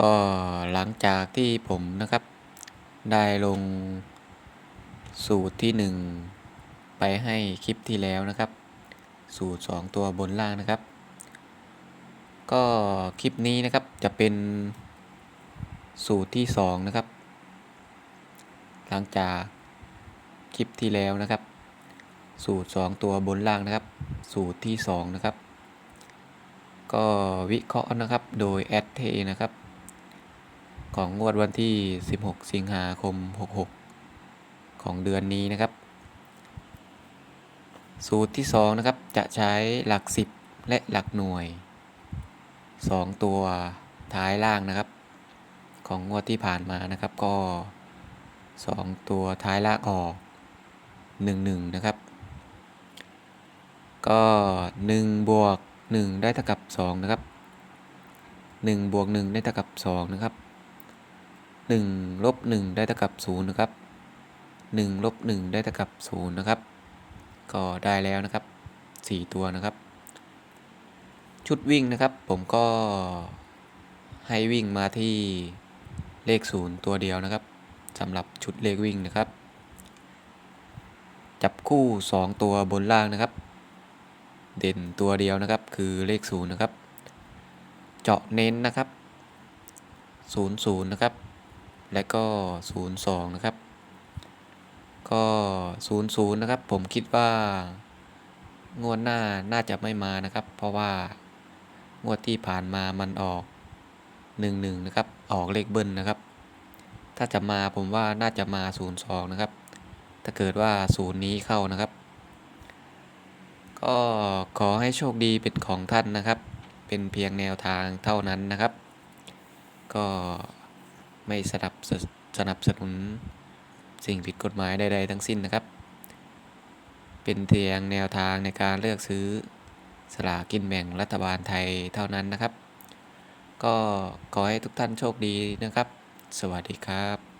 ก็หลังจากที่ผมนะครับ ได้ลงสูตรที่ 1 ไปให้คลิปที่แล้วนะครับ สูตร 2 ตัวบนล่างนะครับ ก็คลิปนี้นะครับจะเป็นสูตรที่ 2 นะครับ หลังจากคลิปที่แล้วนะครับ สูตร 2 ตัวบนล่างนะครับ สูตรที่ 2 นะครับ ก็วิเคราะห์นะครับโดยแอดเทนะครับ ของงวดวันที่ 16 สิงหาคม 66 ของเดือนนี้นะครับ สูตรที่ 2 นะครับ จะใช้หลัก 10 และหลักหน่วย 2 ตัวท้ายล่างนะครับ ของงวดที่ผ่านมานะครับก็ 2 ตัวท้ายล่างออก 1 1 นะครับ ก็ 1 บวก 1 ได้เท่ากับ 2 นะครับ1บวก1ได้เท่ากับ 2 นะครับ 1ลบ1ได้เท่ากับ0นะครับ1ลบ1ได้เท่ากับ0นะครับ ก็ได้แล้วนะครับ 4 ตัวนะครับ ชุดวิ่งนะครับ ผมก็ให้วิ่งมาที่เลข 0 ตัวเดียวนะครับสำหรับชุดเลขวิ่งนะครับ จับคู่ 2 ตัวบนล่างนะครับ เด่นตัวเดียวนะครับ คือเลข 0 นะครับ เจาะเน้นนะครับ 00 นะครับ และก็ 02 นะครับ ก็ 00 นะครับ ผมคิดว่างวดหน้าน่าจะไม่มานะครับ เพราะว่างวดที่ผ่านมามันออก 11 นะครับ ออกเลขเบิ้ลนะครับ ถ้าจะมาผมว่าน่าจะมา 02 นะครับ ถ้าเกิดว่า0นี้เข้านะครับ ก็ขอให้โชคดีเป็นของท่านนะครับ เป็นเพียงแนวทางเท่านั้นนะครับ ก็ ไม่สนับสสนับสนุนสิ่งผิดกฎหมายใดๆทั้งสิ้นนะครับ เป็นเพียงแนวทางในการเลือกซื้อสลากกินแบ่งรัฐบาลไทยเท่านั้นนะครับ ก็ขอให้ทุกท่านโชคดีนะครับ สวัสดีครับ